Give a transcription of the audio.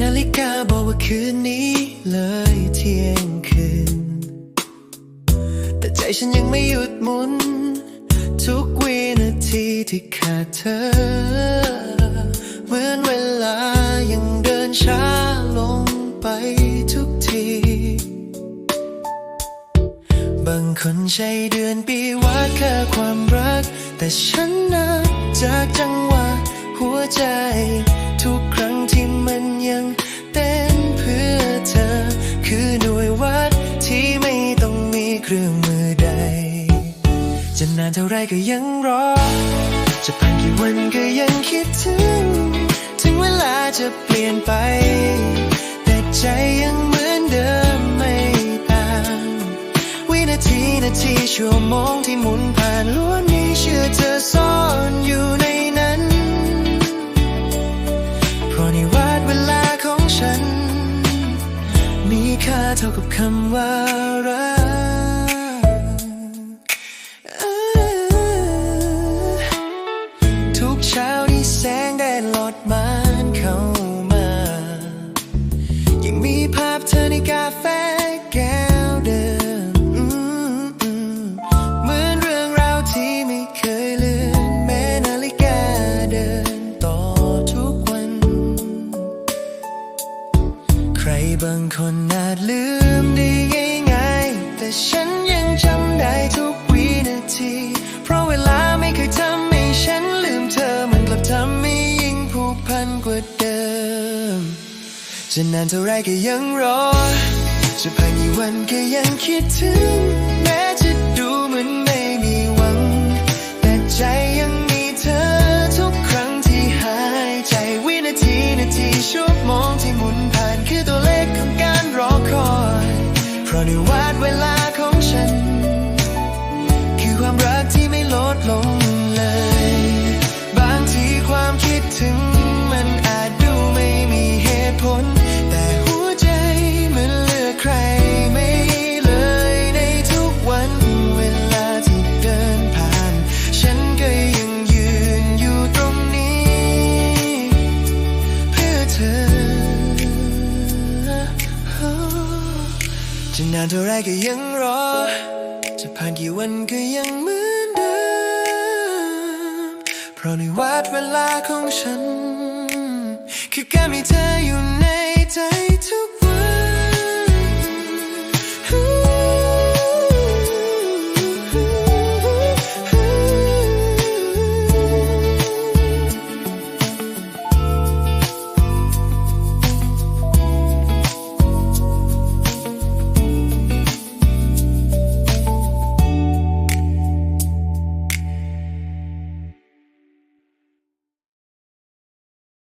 นาฬิกาบอกว่าคืนนี้เลยเที่ยงคืน แต่ใจฉันยังไม่หยุดหมุน ทุกวินาทีที่ขาดเธอ เหมือนเวลายังเดินช้าลงไปทุกที บางคนใช้เดือนปีวัดค่าความรัก แต่ฉันนับจากจังหวะหัวใจ เครื่องมือใด จะนานเท่าไรก็ยังรอ จะผ่านกี่วันก็ยังคิดถึง ถึงเวลาจะเปลี่ยนไป แต่ใจยังเหมือนเดิมไม่ต่าง วินาทีนาทีชั่วโมงที่หมุนผ่านล้วนมีเชื่อเธอซ่อนอยู่ในนั้น เพราะในวัดเวลาของฉัน มีค่าเท่ากับคำว่า บางคนอาจลืมได้ง่ายๆ แต่ฉันยังจำได้ทุกวินาที เพราะเวลาไม่เคยทำให้ฉันลืมเธอ มันกลับทำให้ยิ่งผูกพันกว่าเดิม จะนานเท่าไรก็ยังรอ จะผ่านกี่วันก็ยังคิดถึง เพร จะนานเท่าไรก็ยังรอ จะผ่านกี่วันก็ยังเหมือนเดิม เพราะในวัดเวลาของฉัน คือการมีเธออยู่ในใจทุกวัน